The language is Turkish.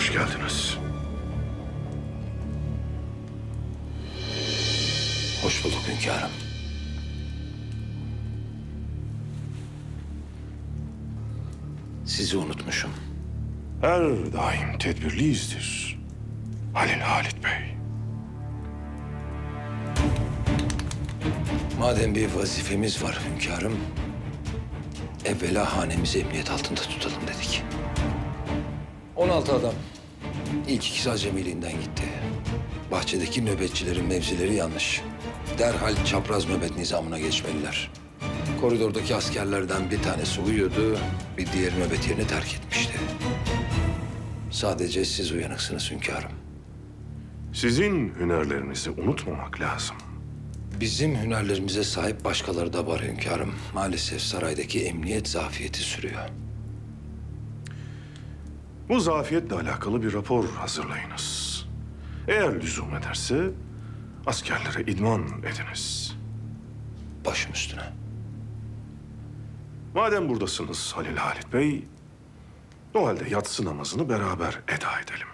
Hoş geldiniz. Hoş bulduk hünkârım. Sizi unutmuşum. Her daim tedbirliyizdir. Halil Halit Bey. Madem bir vazifemiz var hünkârım, evvela hanemizi emniyet altında tutalım dedik. 16 adam. İlk ikisi acemiliğinden gitti. Bahçedeki nöbetçilerin mevzileri yanlış. Derhal çapraz nöbet nizamına geçmeliler. Koridordaki askerlerden bir tanesi uyuyordu, bir diğer nöbet yerini terk etmişti. Sadece siz uyanıksınız hünkârım. Sizin hünerlerinizi unutmamak lazım. Bizim hünerlerimize sahip başkaları da var hünkârım. Maalesef saraydaki emniyet zafiyeti sürüyor. Bu zafiyetle alakalı bir rapor hazırlayınız. Eğer lüzum ederse askerlere idman ediniz. Başım üstüne. Madem buradasınız Halil Halit Bey, o halde yatsı namazını beraber eda edelim.